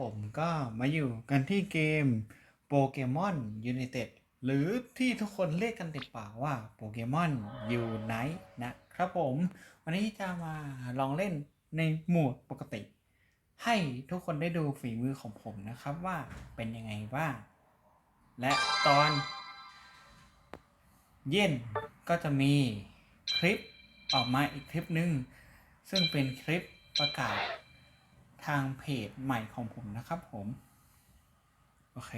ผมก็มาอยู่กันที่เกมโปเกมอนยู i นเต็ดหรือที่ทุกคนเรียกกันติดปากว่าโปเกมอนยูไนนะครับผม วันนี้จะมาลองเล่นในโหมดปกติ ให้ทุกคนได้ดูฝีมือของผมนะครับว่าเป็นยังไงบ้าง และตอนเย็นก็จะมีคลิปออกมาอีกคลิปหนึ่งซึ่งเป็นคลิปประกาศ ทางเพจใหม่ของผมนะครับผม โอเค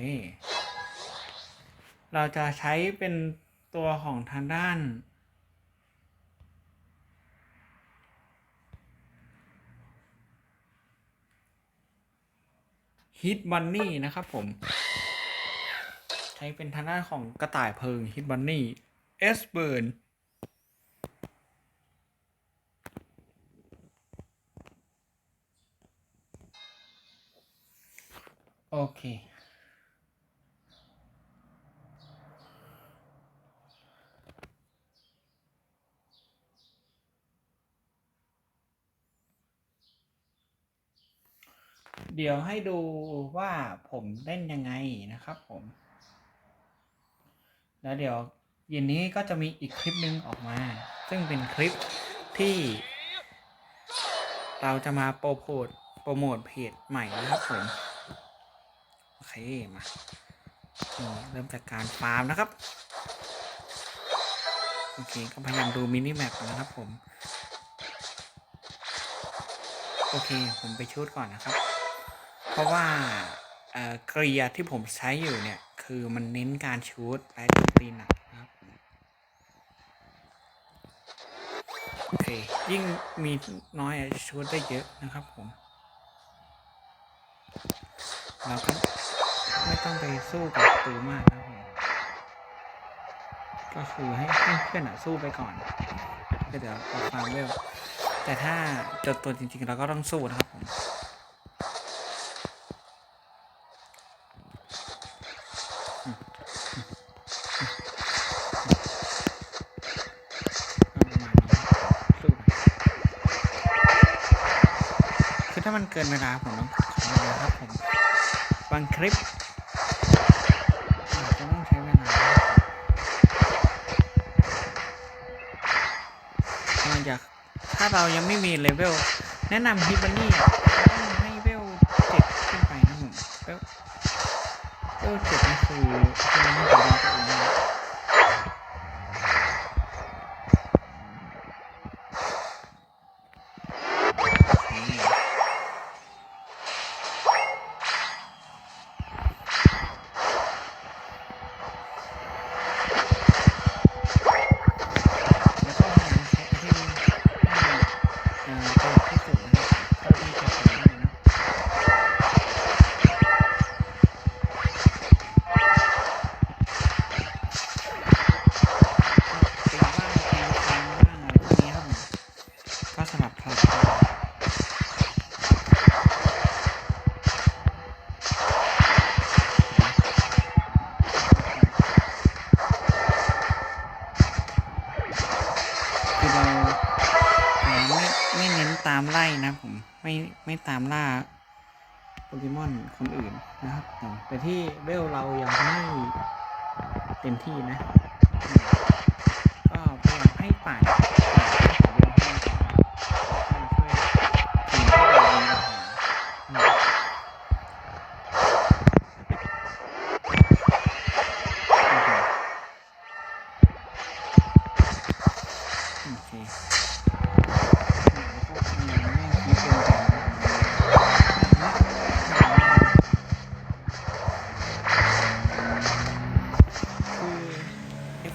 เราจะใช้เป็นตัวของทางด้าน ฮิตบันนี่นะครับผม ใช้เป็นทางด้านของกระต่ายเพลิงฮิตบันนี่เอสเบิร์น โอเค เดี๋ยวให้ดูว่าผมเล่นยังไงนะครับผม แล้วเดี๋ยวเย็นนี้ก็จะมีอีกคลิปหนึ่งออกมา ซึ่งเป็นคลิปที่ เราจะมาโปรโมทโปรโมทเพจใหม่นะครับผม อเคมาเริ่มจากการฟาร์มนะครับ โอเค ก็พยายามดูมินิแมปนะครับผม โอเค ผมไปชุดก่อนนะครับ เพราะว่าเอ่อกริยที่ผมใช้อยู่เนี่ย คือมันเน้นการชูดและโจมตีหนักนะครับ โอเค ยิ่งมีน้อยชูดได้เยอะนะครับผม เราก็ ต้องไปสู้กับศัตรูมากนะครับผมก็คือให้เพื่อนอะสู้ไปก่อนก็เดี๋ยวเอาความเร็วแต่ถ้าจดตัวจริงๆเราก็ต้องสู้นะครับผมคือถ้ามันเกินเวลาผมต้องขอเวลาครับผมบางคลิป จากถ้าเรายังไม่มีเลเวลแนะนำฮิบันนี่ต้องให้เวลเจ็ดขึ้นไปนะผมเวลเวลเจ็ดนี่คือคือมันไม่ถึงตัวเอง ไม่ไม่ตามล่าโปเกมอนคนอื่นนะครับ แต่ที่เวลเรายังไม่เต็มที่นะ ก็พยายามให้ป่า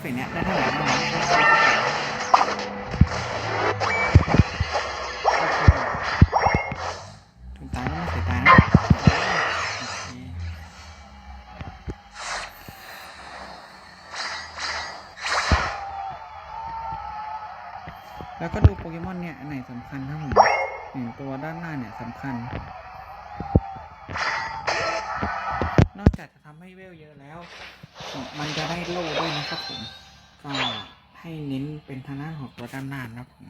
กต์เนี้ยได้เท่าไหร่เท่านั้นก็ใช้ไปก่อนตายก็ไม่เสียดายนะแล้วก็ดูโปเกมอนเนี่ย อันไหนสำคัญครับผมหนึ่งตัวด้านหน้าเนี่ยสำคัญ นอกจากจะทำให้เวลเยอะแล้ว มันจะได้โล่ ด้านของตัวด้านหน้านะครับผม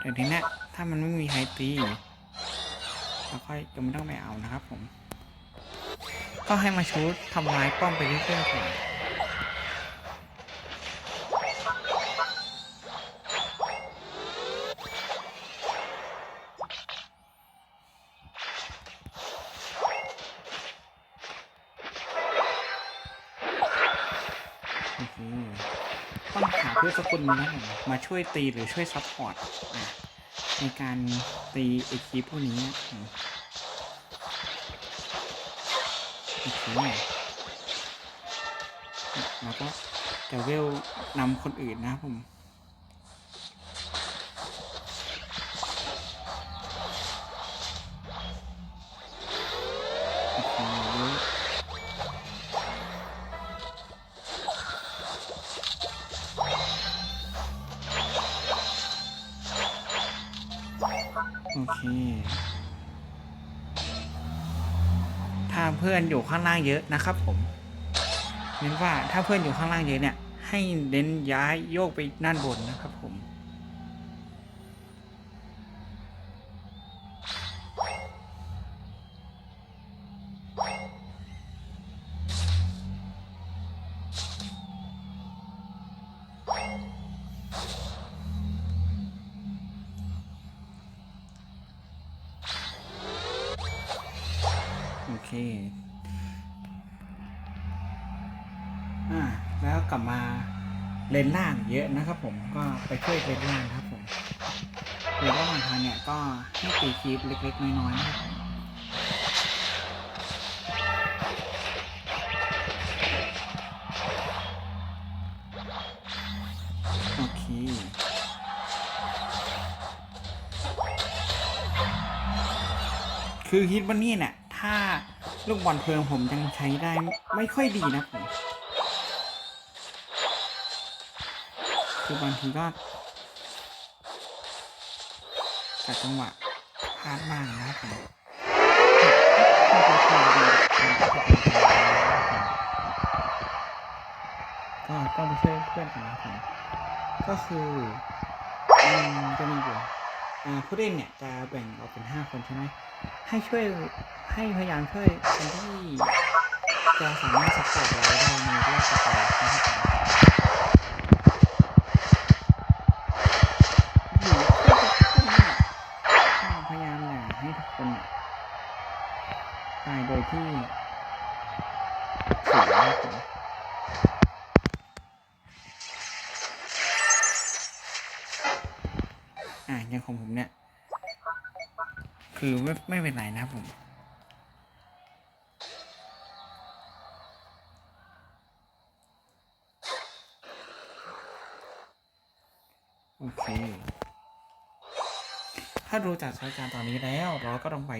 แต่ทีนี้ถ้ามันไม่มีไฮตีแล้วค่อยจะไม่ต้องไปเอานะครับผม ก็ให้มาชูดทำลายป้อมไปเรื่อยๆก่อนอเค ต้องหาเพื่อนสักคนหนึงนมาช่วยตีหรือช่วยซัพพอร์ตในการตีไอคีพวกนี้โอเคแล้วก็จะเวลนำคนอื่นนะผม ถ้าเพื่อนอยู่ข้างล่างเยอะนะครับผมเน้นว่าถ้าเพื่อนอยู่ข้างล่างเยอะเนี่ย ให้เน้นย้ายโยกไปด้านบนนะครับผม อเคอ่าแล้วกลับมาเลนล่างเยอะนะครับผมก็ไปช่วยเลนล่างครับผมหรือว่าบางทางเนี่ยก็ให้ตีคีปเล็ก ๆ น้อยๆนะครับโอเคคือฮิตบันนี่เนี่ยถ้า ลูกบอลเพลิงผมยังใช้ได้ไม่ค่อยดีนะผมคือบางทีก็จัดจังหวะพลาดบ้างนะครับผมก็ต้องไปช่วยเพื่อนกันนะครับก็คือมันจะมีอยู่อ่าผู้เล่นเนี่ยจะแบ่งออกเป็นห้าคนใช่ไหม ให้ช่วยให้พยายามช่วยคนที่จะสามารถสัพพอร์ตเราได้ในรอบต่อไปนะครับ คือไม่ไม่เป็นไรนะผมโอเคถ้าดูจากสถานการณ์ตอนนี้แล้ว เราก็ต้องไป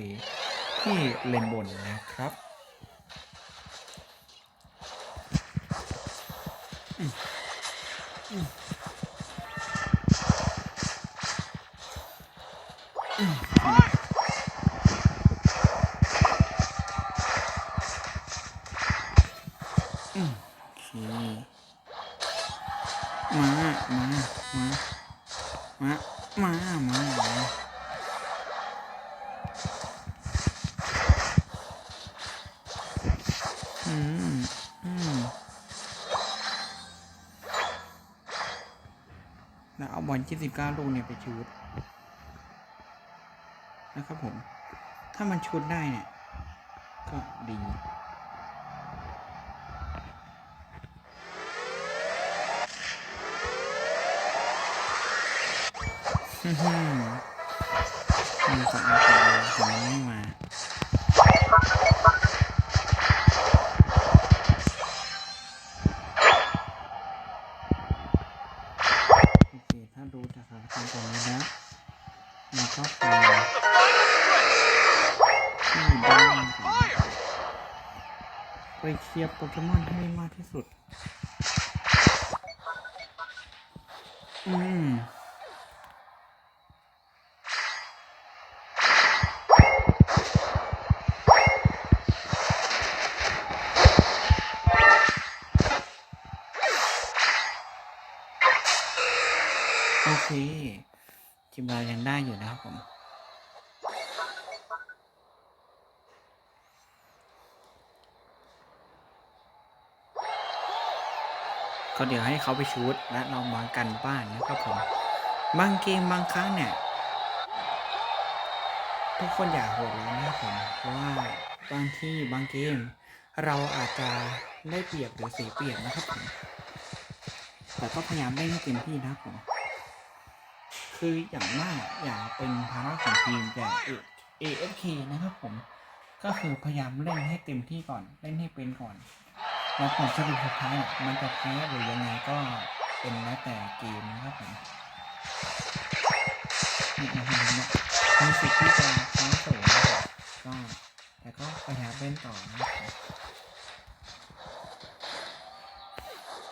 ที่เลนบนนะครับ มา มา มา มา มา มามาอืม อืมแล้วเอาบอล29ลูกเนี่ยไปชูดนะครับผม ถ้ามันชูดได้เนี่ย ก็ดี อือหือมันจะเอาไปเลยแต่มันไม่มาโอเคถ้าดูจากสถานการณ์ตรงนี้แล้วมันก็ไปที่ด้านก่อไปเคลียร์โปเกมอนให้มากที่สุด อืม ก็เดี๋ยวให้เขาไปชูดและเรามากันบ้านนะครับผมบางเกมบางครั้งเนี่ยทุกคนอย่าโหดร้ายนะครับผมเพราะว่าบางที่บางเกม เราอาจจะได้เปรียบหรือเสียเปรียบนะครับผมแต่ก็พยายามเล่นให้เต็มที่นะครับผมคืออย่างมากอย่าเป็นภาระของทีมอย่าง AFK นะครับผม ก็คือพยายามเล่นให้เต็มที่ก่อน เล่นให้เป็นก่อน แล้วผลสรุปสุดท้ายมันจะแพ้หรือยังไงก็เป็นแล้วแต่เกมนะครับผมนี่นะครับเนี่ยมีสิทธิ์ที่จะแพ้สูงนะครับก็แต่ก็พยายามเล่นต่อนะครับ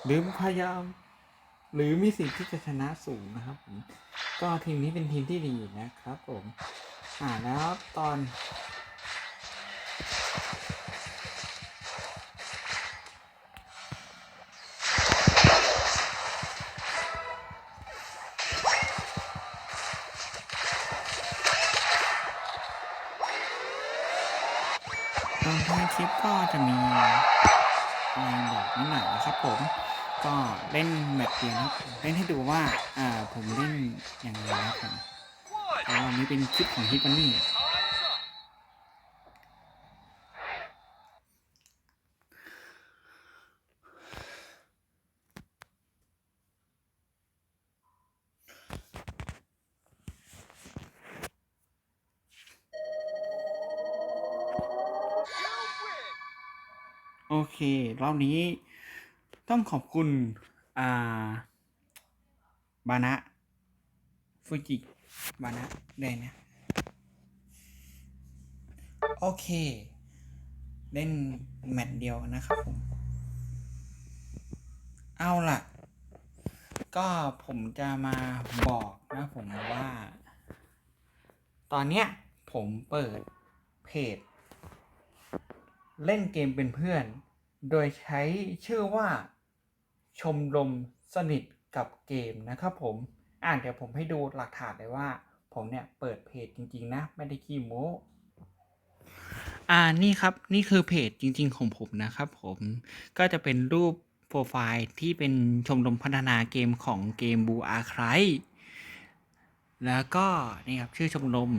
หรือพยายาม หรือมีสิทธิ์ที่จะชนะสูงนะครับผมก็ทีมนี้เป็นทีมที่ดีนะครับผมอ่าแล้วตอน ลิปก็จะมีอะไรบอกนิดหน่อยนะครับผม ก็เล่นแมตช์เดียวนะเล่นให้ดูว่าอ่าผมเล่นอย่างไรนะครับผมวันนี้เป็นคลิปของฮิปปันนี่ รอบนี้ ต้องขอบคุณอ่าบานะฟูจิบานะได้นะโอเค เล่นแมตช์เดียวนะครับผม เอาล่ะ ก็ผมจะมาบอกนะผมว่า ตอนเนี้ยผมเปิดเพจ เล่นเกมเป็นเพื่อน โดยใช้ชื่อว่าชมรมสนิทกับเกมนะครับผม อ่านเดี๋ยวผมให้ดูหลักฐานเลยว่า ผมเนี่ยเปิดเพจจริงๆนะ ไม่ได้ขี้โม้อ่านี่ครับนี่คือเพจจริง ๆ ของผมนะครับผมก็จะเป็นรูปโปรไฟล์ที่เป็นชมรมพัฒนาเกมของเกมบูอาไครแล้วก็นี่ครับชื่อชมรม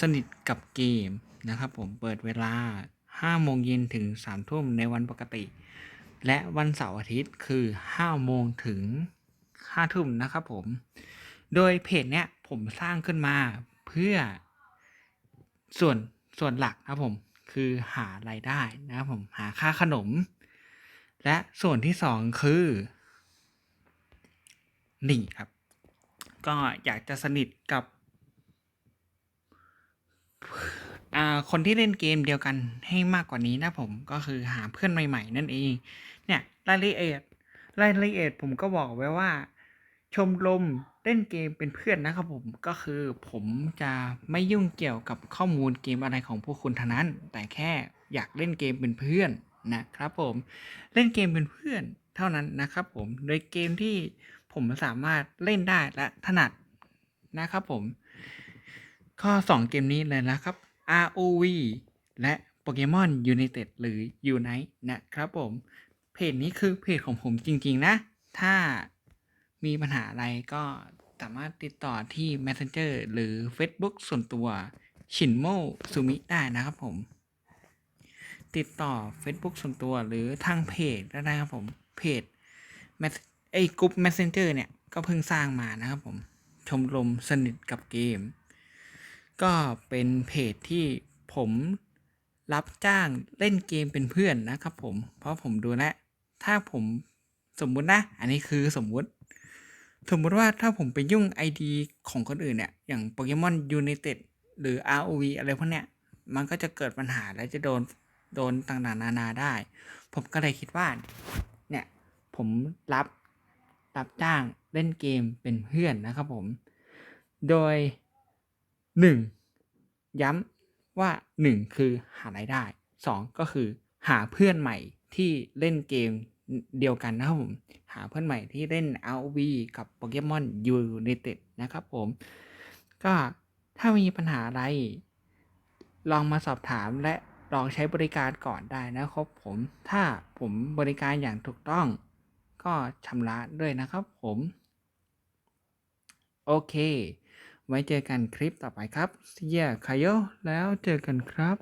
สนิทกับเกมนะครับผมเปิดเวลา 5 โมงเย็นถึง 3 ทุ่มในวันปกติ และวันเสาร์อาทิตย์คือ 5 โมงถึง 5 ทุ่มนะครับผม โดยเพจเนี้ยผมสร้างขึ้นมาเพื่อส่วนส่วนหลักนะผมคือหารายได้นะครับผมหาค่าขนม และส่วนที่สองคือนี่ครับ ก็อยากจะสนิทกับ คนที่เล่นเกมเดียวกันให้มากกว่านี้นะผมก็คือหาเพื่อนใหม่ๆ นั่นเองเนี่ยรายละเอียดรายละเอียดผมก็บอกไว้ว่า ชมรมเล่นเกมเป็นเพื่อนนะครับผมก็คือผมจะไม่ยุ่งเกี่ยวกับข้อมูลเกมอะไรของพวกคุณเท่านั้น แต่แค่อยากเล่นเกมเป็นเพื่อนนะครับผมเล่นเกมเป็นเพื่อนเท่านั้นนะครับผมโดยเกมที่ผมสามารถเล่นได้และถนัดนะครับผมข้อ 2 เกมนี้เลยนะครับ ROV และ Pokemon United หรือ Unite นะครับผม เพจนี้คือเพจของผมจริงๆนะ ถ้ามีปัญหาอะไรก็สามารถติดต่อที่ Messenger หรือ Facebook ส่วนตัวชินโมซูมิได้นะครับผม ติดต่อ Facebook ส่วนตัวหรือทางเพจได้นะครับผม เพจ Mess- ไอ้กลุ่ม Messenger เนี่ย ก็เพิ่งสร้างมานะครับผม ชมรมสนิทกับเกม ก็เป็นเพจที่ผมรับจ้างเล่นเกมเป็นเพื่อนนะครับผม เพราะผมดูแลถ้าผมสมมุตินะ อันนี้คือสมมุติ สมมุติว่าถ้าผมไปยุ่ง ID ของคนอื่นเนี่ย อย่าง Pokemon United หรือ ROV อะไรพวกเนี้ย มันก็จะเกิดปัญหาและจะโดน โดนต่างๆนานาได้ ผมก็เลยคิดว่า เนี่ย ผมรับ รับจ้างเล่นเกมเป็นเพื่อนนะครับผม โดย 1. ย้ำว่า 1 คือหารายได้ 2 ก็คือหาเพื่อนใหม่ที่เล่นเกมเดียวกันนะครับผม หาเพื่อนใหม่ที่เล่น RV กับ Pokemon United นะครับผม ก็ถ้ามีปัญหาอะไร ลองมาสอบถามและลองใช้บริการก่อนได้นะครับผม ถ้าผมบริการอย่างถูกต้อง ก็ชำระด้วยนะครับผม โอเค ไว้เจอกันคลิปต่อไปครับเสียคายโยแล้วเจอกันครับ